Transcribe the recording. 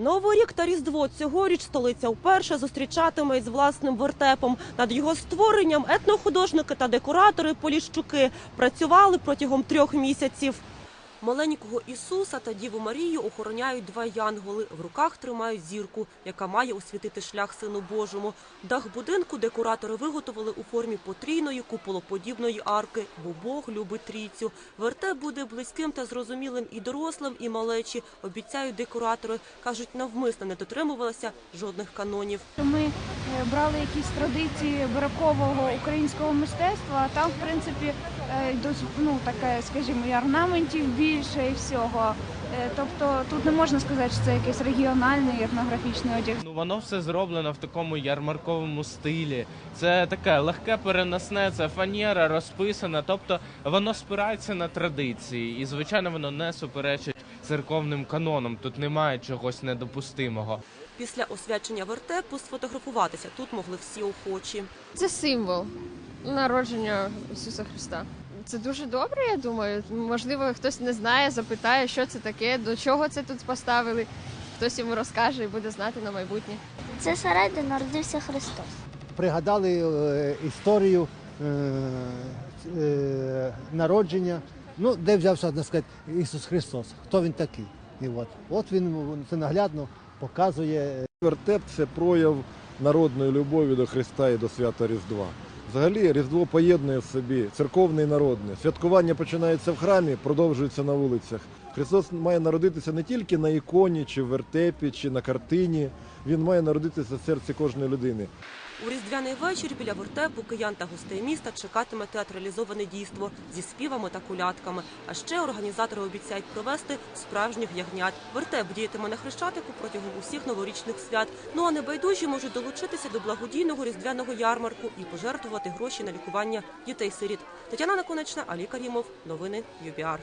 Новий рік та Різдво цьогоріч столиця вперше зустрічатиме із власним вертепом. Над його створенням етнохудожники та декоратори Поліщуки працювали протягом трьох місяців. Маленького Ісуса та Діву Марію охороняють два янголи. В руках тримають зірку, яка має освітити шлях Сину Божому. Дах будинку декоратори виготовили у формі потрійної куполоподібної арки, бо Бог любить трійцю. Вертеп буде близьким та зрозумілим і дорослим, і малечі. Обіцяють декоратори. кажуть, навмисно не дотримувалися жодних канонів. Ми е, брали якісь традиції барокового українського мистецтва, а там, в принципі, е, ну, таке, скажімо, і орнаментів більше і всього. Е, Тобто тут не можна сказати, що це якийсь регіональний етнографічний одяг. Ну воно все зроблено в такому ярмарковому стилі. Це таке легке переносне, це фанера розписана. Тобто воно спирається на традиції, і звичайно воно не суперечить церковним канонам. Тут немає чогось недопустимого. Після освячення вертепу сфотографуватися тут могли всі охочі. Це символ народження Ісуса Христа. Це дуже добре, я думаю. Можливо, хтось не знає, запитає, що це таке, до чого це тут поставили. Хтось йому розкаже і буде знати на майбутнє. Це сарай, де народився Христос. пригадали е, історію е, е, народження, ну, де взявся, так сказати, Ісус Христос, хто він такий. І от, от він це наглядно показує Вертеп це прояв народної любові до Христа і до свята Різдва. Взагалі, Різдво поєднує в собі церковне і народне. Святкування починається в храмі, продовжується на вулицях. Христос має народитися не тільки на іконі, чи в вертепі, чи на картині. Він має народитися в серці кожної людини. У різдвяний вечір біля вертепу киян та гостей міста чекатиме театралізоване дійство зі співами та колядками. А ще організатори обіцяють провести справжніх ягнят. Вертеп діятиме на хрещатику протягом усіх новорічних свят. Ну а небайдужі можуть долучитися до благодійного різдвяного ярмарку і пожертвувати гроші на лікування дітей-сиріт. Тетяна Наконечна, Алі Карімов. Новини ЮБІАР.